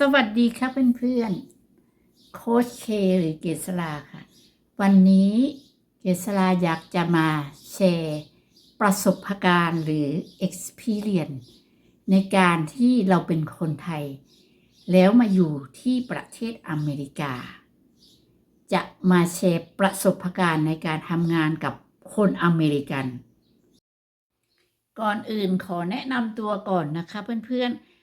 สวัสดีครับเพื่อนๆ โค้ชเคหรือเกษราค่ะ วันนี้เกษราอยากจะมาแชร์ ประสบการณ์หรือ experience ในการที่เราเป็นคนไทย แล้วมาอยู่ที่ประเทศอเมริกา จะมาแชร์ประสบการณ์ในการทำงานกับคนอเมริกัน ก่อนอื่นขอแนะนำตัวก่อนนะคะเพื่อนๆ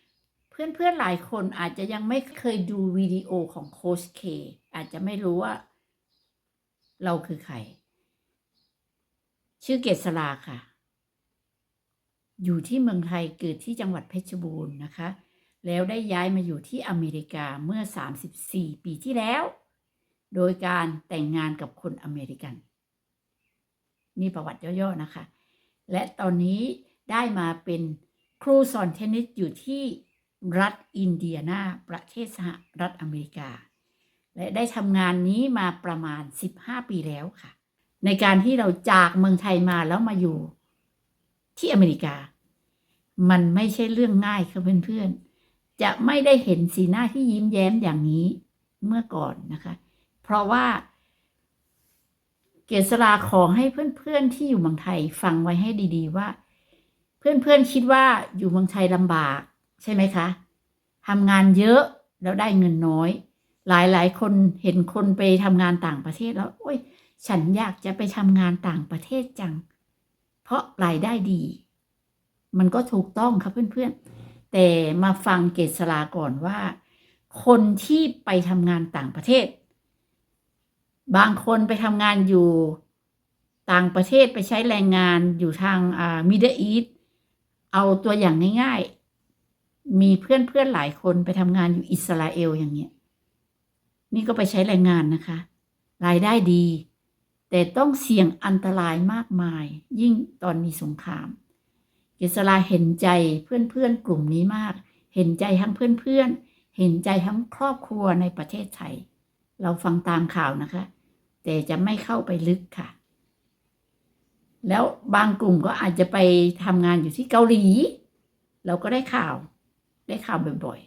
เพื่อนๆหลายคนอาจจะยังไม่เคยดูวิดีโอของโค้ชเคอาจจะไม่รู้ว่า เราคือใคร ชื่อเกษราค่ะ อยู่ที่เมืองไทยเกิดที่จังหวัดเพชรบูรณ์นะคะ แล้วได้ย้ายมาอยู่ที่อเมริกาเมื่อ 34 ปีที่แล้ว โดยการแต่งงานกับคนอเมริกันมีประวัติย่อๆนะคะ และตอนนี้ได้มาเป็นครูสอนเทนนิสอยู่ที่ รัฐอินเดียนา ประเทศสหรัฐอเมริกา และได้ทำงานนี้มาประมาณ 15 ปีแล้วค่ะ ในการที่เราจากเมืองไทยมาแล้วมาอยู่ที่อเมริกา มันไม่ใช่เรื่องง่ายค่ะเพื่อนๆ จะไม่ได้เห็นสีหน้าที่ยิ้มแย้มอย่างนี้เมื่อก่อนนะคะ เพราะว่า เกษราขอให้เพื่อนๆที่อยู่เมืองไทยฟังไว้ให้ดี ๆ ว่า เพื่อนๆคิดว่าอยู่เมืองไทยลำบาก ใช่ไหมคะทำงานเยอะแล้วได้เงินน้อย หลายๆคนเห็นคนไปทำงานต่างประเทศแล้วโอ้ย ฉันอยากจะไปทำงานต่างประเทศจัง เพราะรายได้ดี มันก็ถูกต้องครับเพื่อนๆ แต่มาฟังเกษราก่อนว่า คนที่ไปทำงานต่างประเทศ บางคนไปทำงานอยู่ต่างประเทศไปใช้แรงงานอยู่ทางอ่ามิดเดิลอีสเอาตัวอย่างง่าย มีเพื่อนๆหลายคนไปทำงานอยู่อิสราเอลอย่างเงี้ย นี่ก็ไปใช้แรงงานนะคะ รายได้ดี แต่ต้องเสี่ยงอันตรายมากมาย ยิ่งตอนมีสงคราม เกษราเห็นใจเพื่อนๆกลุ่มนี้มาก เห็นใจทั้งเพื่อนๆเห็นใจทั้งครอบครัวในประเทศไทย เราฟังตามข่าวนะคะ แต่จะไม่เข้าไปลึกค่ะ แล้วบางกลุ่มก็อาจจะไปทำงานอยู่ที่เกาหลี เราก็ได้ข่าว ได้ข่าวบ่อย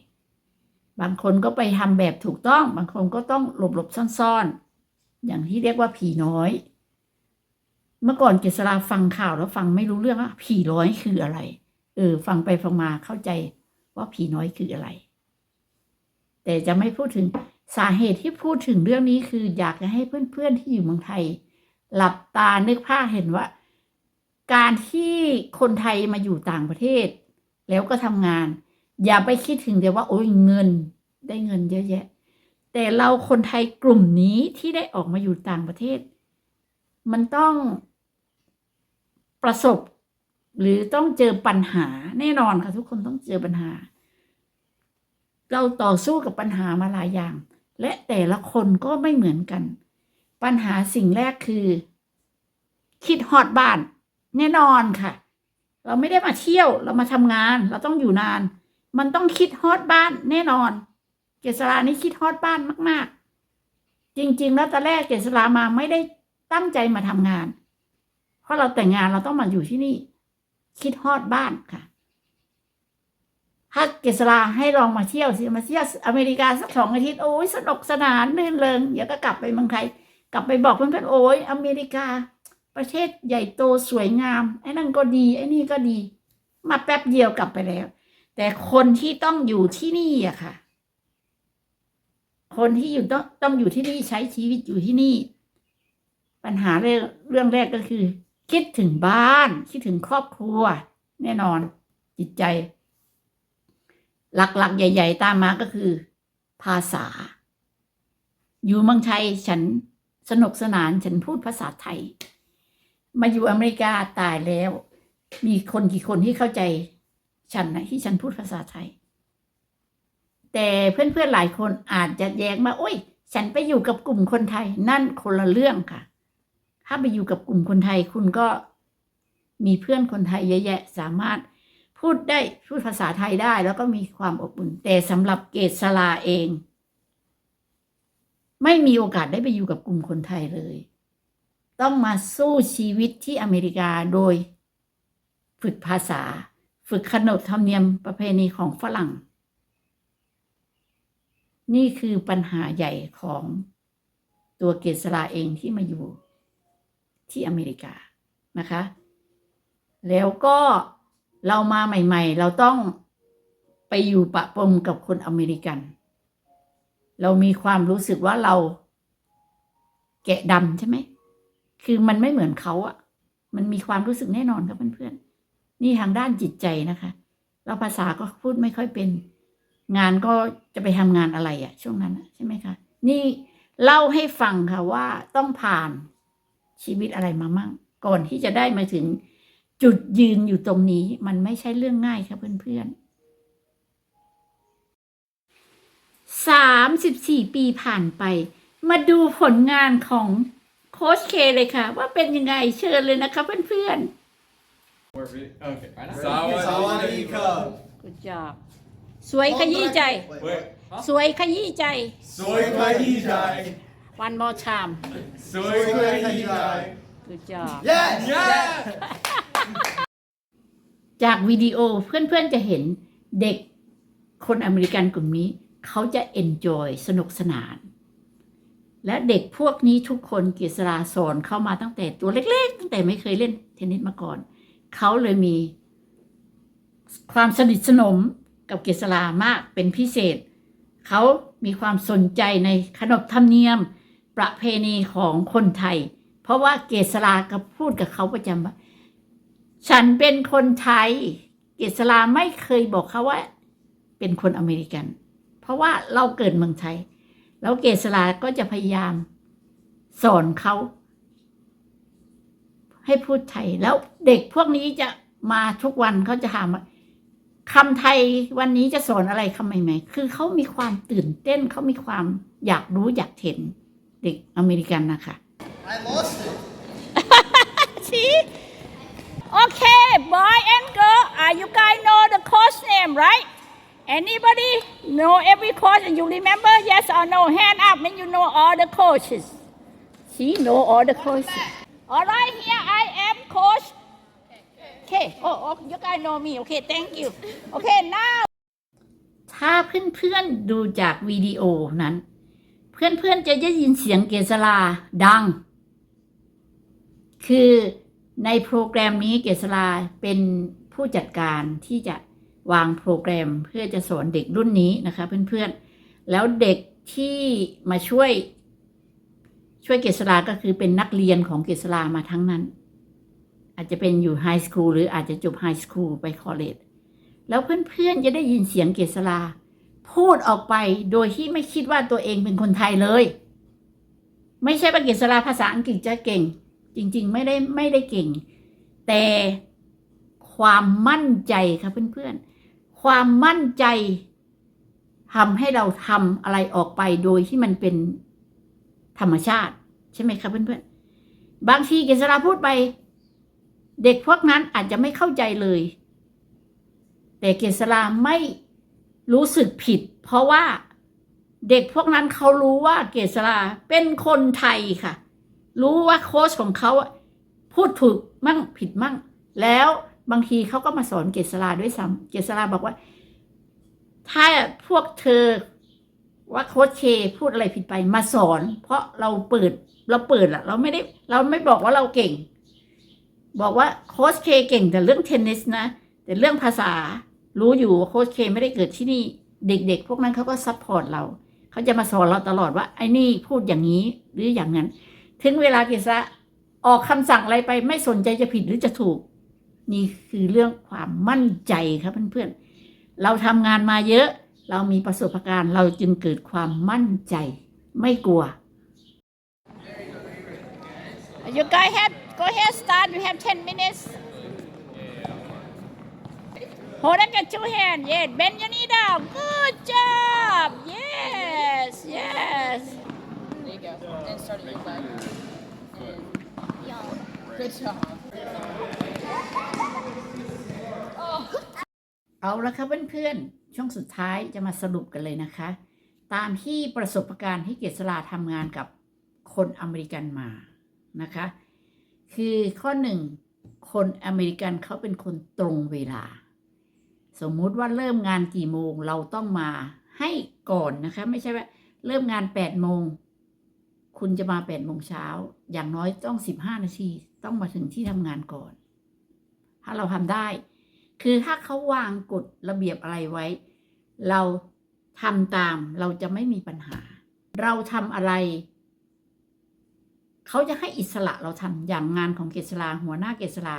ๆ บางคนก็ไปทำแบบถูกต้อง บางคนก็ต้องหลบๆซ่อนๆ อย่างที่เรียกว่าผีน้อย เมื่อก่อนเกษราฟังข่าวแล้วฟังไม่รู้เรื่องว่าผีน้อยคืออะไร เออ ฟังไปฟังมาเข้าใจว่าผีน้อยคืออะไร แต่จะไม่พูดถึงสาเหตุที่พูดถึงเรื่องนี้คืออยากจะให้เพื่อนๆที่อยู่เมืองไทย หลับตานึกภาพเห็นว่า การที่คนไทยมาอยู่ต่างประเทศ แล้วก็ทำงาน อย่าไปคิดถึงแต่ว่าโอ้ยเงินได้เงินเยอะแยะ แต่เราคนไทยกลุ่มนี้ที่ได้ออกมาอยู่ต่างประเทศ มันต้องประสบ หรือต้องเจอปัญหาแน่นอนค่ะทุกคนต้องเจอปัญหา เราต่อสู้กับปัญหามาหลายอย่าง และแต่ละคนก็ไม่เหมือนกัน ปัญหาสิ่งแรกคือ คิดฮอดบ้าน แน่นอนค่ะ เราไม่ได้มาเที่ยวเรามาทำงาน เราต้องอยู่นาน มันต้องคิดฮอดบ้านแน่นอน เกษรานี่คิดฮอดบ้านมาก ๆ จริง ๆ แล้วตอนแรกเกษรามาไม่ได้ตั้งใจมาทำงาน เพราะเราแต่งงานเราต้องมาอยู่ที่นี่ คิดฮอดบ้านค่ะ ถ้าเกษราให้ลองมาเที่ยวสิมาเที่ยวอเมริกาสักสองอาทิตย์โอ้ยสนุกสนานลื่นเริงเดี๋ยวก็กลับไปเมืองไทยกลับไปบอกเพื่อนๆโอ้ยอเมริกา ประเทศใหญ่โตสวยงามไอ้นั่นก็ดีไอ้นี่ก็ดี มาแป๊บเดียวกลับไปแล้ว แต่คนที่ต้องอยู่ที่นี่อะค่ะ คนที่อยู่ต้องต้องอยู่ที่นี่ใช้ชีวิตอยู่ที่นี่ ปัญหาเรื่องเรื่องแรกก็คือ คิดถึงบ้าน คิดถึงครอบครัว แน่นอน จิตใจ หลักๆ ใหญ่ ๆ ตามมาก็คือ ภาษา อยู่เมืองไทยฉันสนุกสนานฉันพูดภาษาไทย มาอยู่อเมริกาตายแล้ว มีคนกี่คนที่เข้าใจ ฉันนะที่ฉันพูดภาษาไทย แต่เพื่อนๆหลายคนอาจจะแย้งมาโอ้ย ฉันไปอยู่กับกลุ่มคนไทย นั่นคนละเรื่องค่ะ ถ้าไปอยู่กับกลุ่มคนไทยคุณก็มีเพื่อนคนไทยเยอะแยะสามารถพูดได้พูดภาษาไทยได้แล้วก็มีความอบอุ่น แต่สำหรับเกษลาเอง ไม่มีโอกาสได้ไปอยู่กับกลุ่มคนไทยเลย ต้องมาสู้ชีวิตที่อเมริกาโดยฝึกภาษา ฝึกขนบธรรมเนียมประเพณีของฝรั่ง นี่คือปัญหาใหญ่ของตัวเกษราเองที่มาอยู่ที่อเมริกานะคะ แล้วก็เรามาใหม่ ๆ เราต้องไปอยู่ปะปมกับคนอเมริกัน เรามีความรู้สึกว่าเราแกะดำใช่ไหม คือมันไม่เหมือนเขาอะมันมีความรู้สึกแน่นอนครับเพื่อนๆ นี่ทางด้านจิตใจนะคะ เราภาษาก็พูดไม่ค่อยเป็น งานก็จะไปทำงานอะไรอะช่วงนั้นใช่ไหมคะ นี่เล่าให้ฟังค่ะว่าต้องผ่านชีวิตอะไรมามั่ง ก่อนที่จะได้มาถึงจุดยืนอยู่ตรงนี้ มันไม่ใช่เรื่องง่ายครับเพื่อนๆสามสิบสี่ปีผ่านไป มาดูผลงานของโค้ชเคเลยค่ะ ว่าเป็นยังไงเชิญเลยนะคะเพื่อนๆ More vid- Okay. Sawadika. Good job สวยขยี้ใจ Wait. สวยขยี้ใจ Soy Kahijai. one more time Soy Kahijai. Good job Yes! Yeah! จากวิดีโอเพื่อนๆจะเห็นเด็กคนอเมริกันกลุ่มนี้ เขาจะ enjoy สนุกสนาน และเด็กพวกนี้ทุกคนเกษราสอนเข้ามาตั้งแต่ตัวเล็กๆ ตั้งแต่ไม่เคยเล่นเทนนิสมาก่อน เขาเลยมี ความสนิทสนมกับเกษรามากเป็นพิเศษ เขามีความสนใจในขนบธรรมเนียมประเพณีของคนไทย เพราะว่าเกษราก็พูดกับเขาประจำว่าฉันเป็นคนไทย เกษราไม่เคยบอกเขาว่า เป็นคนอเมริกัน เพราะว่าเราเกิดเมืองไทย แล้วเกษราก็จะพยายามสอนเขา ให้พูดไทย แล้วเด็กพวกนี้จะมาทุกวันเขาจะถามว่าคำไทยวันนี้จะสอนอะไรคำใหม่ๆ คือเขามีความตื่นเต้นเขามีความอยากรู้อยากเห็นเด็กอเมริกันนะคะ I lost it. See? Okay, boy and girl, uh, you guys know the coach name, right? Anybody know every coach and you remember? Yes or no? Hand up when you know all the coaches. See, know all the coaches. Alright, here I am, coach. Okay. Oh, oh, you guys know me. Okay, thank you. Okay, now. ถ้าเพื่อนๆดูจากวิดีโอนั้น เพื่อนๆจะได้ยินเสียงเกษราดัง คือในโปรแกรมนี้เกษราเป็นผู้จัดการที่จะวางโปรแกรมเพื่อจะสอนเด็กรุ่นนี้นะคะ เพื่อนๆ แล้วเด็กที่มาช่วย ช่วยเกษราก็คือเป็นนักเรียนของเกษรามาทั้งนั้น อาจจะเป็นอยู่ไฮสคูลหรืออาจจะจบไฮสคูลไปคอเลจแล้วเพื่อนๆจะได้ยินเสียงเกษราพูดออกไปโดยที่ไม่คิดว่าตัวเองเป็นคนไทยเลย ไม่ใช่ว่าเกษราภาษาอังกฤษจะเก่ง จริง ๆ ไม่ได้ไม่ได้เก่ง แต่ความมั่นใจครับเพื่อนๆ ความมั่นใจทำให้เราทำอะไรออกไปโดยที่มันเป็น ธรรมชาติ ใช่ไหมครับเพื่อนๆ บางทีเกษราพูดไป เด็กพวกนั้นอาจจะไม่เข้าใจเลย แต่เกษราไม่รู้สึกผิด เพราะว่าเด็กพวกนั้นเขารู้ว่าเกษราเป็นคนไทยค่ะ รู้ว่าโค้ชของเขาพูดถูกมั่งผิดมั่ง แล้วบางทีเขาก็มาสอนเกษราด้วยซ้ำเกษราบอกว่า ถ้าพวกเธอ ว่าโค้ชเคพูดอะไรผิดไปมาสอน เพราะเราเปิดเราเปิดอะเราไม่ได้เราไม่บอกว่าเราเก่ง บอกว่าโค้ชเคเก่งแต่เรื่องเทนนิสนะ แต่เรื่องภาษารู้อยู่ว่าโค้ชเคไม่ได้เกิดที่นี่เด็กๆ พวกนั้นเขาก็ซัพพอร์ตเรา เขาจะมาสอนเราตลอดว่าไอ้นี่พูดอย่างนี้หรืออย่างนั้น ถึงเวลาเกษะออกคำสั่งอะไรไปไม่สนใจจะผิดหรือจะถูก นี่คือเรื่องความมั่นใจครับเพื่อนๆเราทำงานมาเยอะ เรามีประสบการณ์ เราจึงเกิดความมั่นใจ ไม่กลัว You guys have go ahead start you have 10 minutes Hold on get two hand yes bend your knee down good job yes yes There you go. And start at your back. And good job. เอาละครับเพื่อนๆ ช่วงสุดท้ายจะมาสรุปกันเลยนะคะ ตามที่ประสบการณ์ที่เกษราทำงานกับคนอเมริกันมานะคะ คือข้อหนึ่งคนอเมริกันเขาเป็นคนตรงเวลา สมมุติว่าเริ่มงานกี่โมงเราต้องมาให้ก่อนนะคะ ไม่ใช่ว่าเริ่มงานแปดโมงคุณจะมาแปดโมงเช้า อย่างน้อยต้องสิบห้านาที ต้องมาถึงที่ทำงานก่อน ถ้าเราทำได้ คือถ้าเขาวางกฎระเบียบอะไรไว้ เราทำตามเราจะไม่มีปัญหา เราทำอะไร เขาจะให้อิสระเราทำอย่างงานของเกษราหัวหน้าเกษรา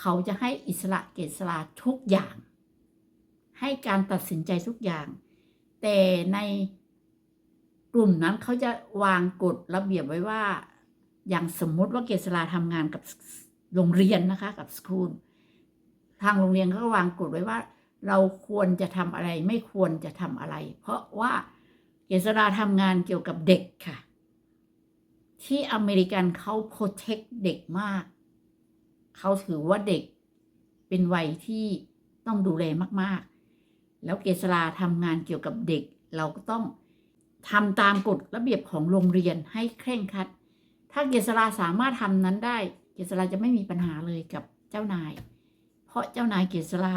เขาจะให้อิสระเกษราทุกอย่าง ให้การตัดสินใจทุกอย่าง แต่ในกลุ่มนั้นเขาจะวางกฎระเบียบไว้ว่า อย่างสมมุติว่าเกษราทำงานกับโรงเรียนนะคะกับสคูล ทางโรงเรียนเขาก็วางกฎไว้ว่า เราควรจะทำอะไรไม่ควรจะทำอะไร เพราะว่าเกษราทำงานเกี่ยวกับเด็กค่ะ ที่อเมริกันเขาโปรเทคเด็กมากเขาถือว่าเด็กเป็นวัยที่ต้องดูแลมากๆ แล้วเกษราทำงานเกี่ยวกับเด็ก เราก็ต้องทำตามกฎระเบียบของโรงเรียนให้เคร่งครัด ถ้าเกษราสามารถทำนั้นได้ เกษราจะไม่มีปัญหาเลยกับเจ้านาย ราะเจ้านายเกษรา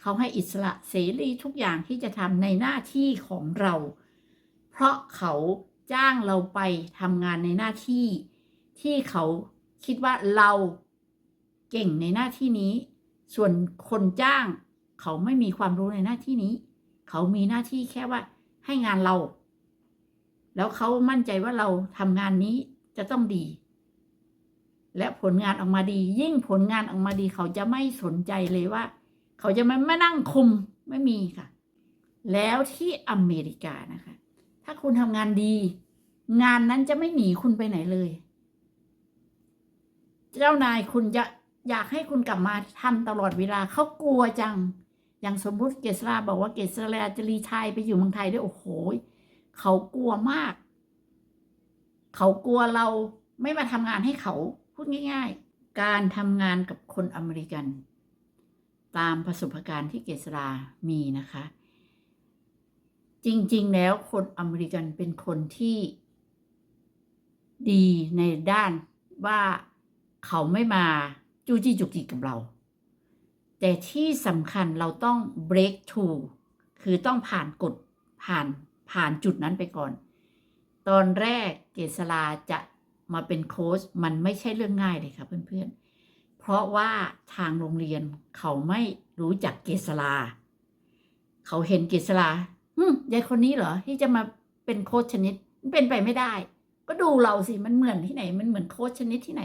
เขาให้อิสระเสรีทุกอย่างที่จะทำในหน้าที่ของเรา เพราะเขาจ้างเราไปทำงานในหน้าที่ ที่เขาคิดว่าเราเก่งในหน้าที่นี้ ส่วนคนจ้าง เขาไม่มีความรู้ในหน้าที่นี้ เขามีหน้าที่แค่ว่าให้งานเรา แล้วเขามั่นใจว่าเราทำงานนี้จะต้องดี และผลงานออกมาดี ยิ่งผลงานออกมาดีเขาจะไม่สนใจเลยว่า เขาจะไม่มานั่งคุมไม่มีค่ะ แล้วที่อเมริกานะคะ ถ้าคุณทำงานดี งานนั้นจะไม่หนีคุณไปไหนเลย เจ้านายคุณจะอยากให้คุณกลับมาทำตลอดเวลาเขากลัวจัง อย่างสมมติเกษราบอกว่าเกษราจะรีไทายไปอยู่เมืองไทยด้วยโอ้โหเขากลัวมาก เขากลัวเราไม่มาทำงานให้เขา พูดง่ายๆ การทำงานกับคนอเมริกัน ตามประสบการณ์ที่เกษรามีนะคะ จริงๆ แล้วคนอเมริกันเป็นคนที่ดีในด้านว่าเขาไม่มาจู้จี้จุกจิกกับเรา แต่ที่สำคัญเราต้อง break through คือต้องผ่านกฎผ่านผ่านจุดนั้นไปก่อน ตอนแรกเกษราจะ มาเป็นโค้ชมันไม่ใช่เรื่องง่ายเลยค่ะเพื่อนๆ เพราะว่าทางโรงเรียนเขาไม่รู้จักเกษราเขาเห็นเกษราอืมยายคนนี้เหรอที่จะมาเป็นโค้ชชนิดมันเป็นไปไม่ได้ ก็ดูเราสิมันเหมือนที่ไหน มันเหมือนโค้ชชนิดที่ไหน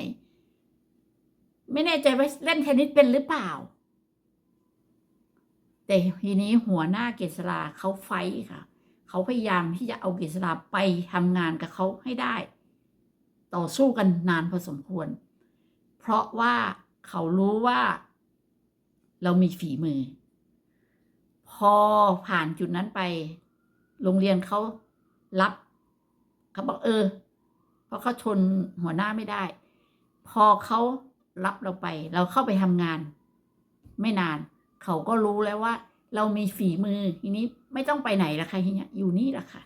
ไม่แน่ใจว่าเล่นเทนนิสเป็นหรือเปล่า แต่ทีนี้หัวหน้าเกษราเขาไฟค่ะ เขาพยายามที่จะเอาเกษราไปทำงานกับเขาให้ได้ ต่อสู้กันนานพอสมควร เพราะว่าเขารู้ว่า เรามีฝีมือ พอผ่านจุดนั้นไป โรงเรียนเขารับเขาบอกเออ เพราะเขาทนหัวหน้าไม่ได้ พอเขารับเราไป เราเข้าไปทำงาน ไม่นาน เขาก็รู้แล้วว่า เรามีฝีมือทีนี้ไม่ต้องไปไหนละค่ะทีเนี้ยอยู่นี่ละค่ะ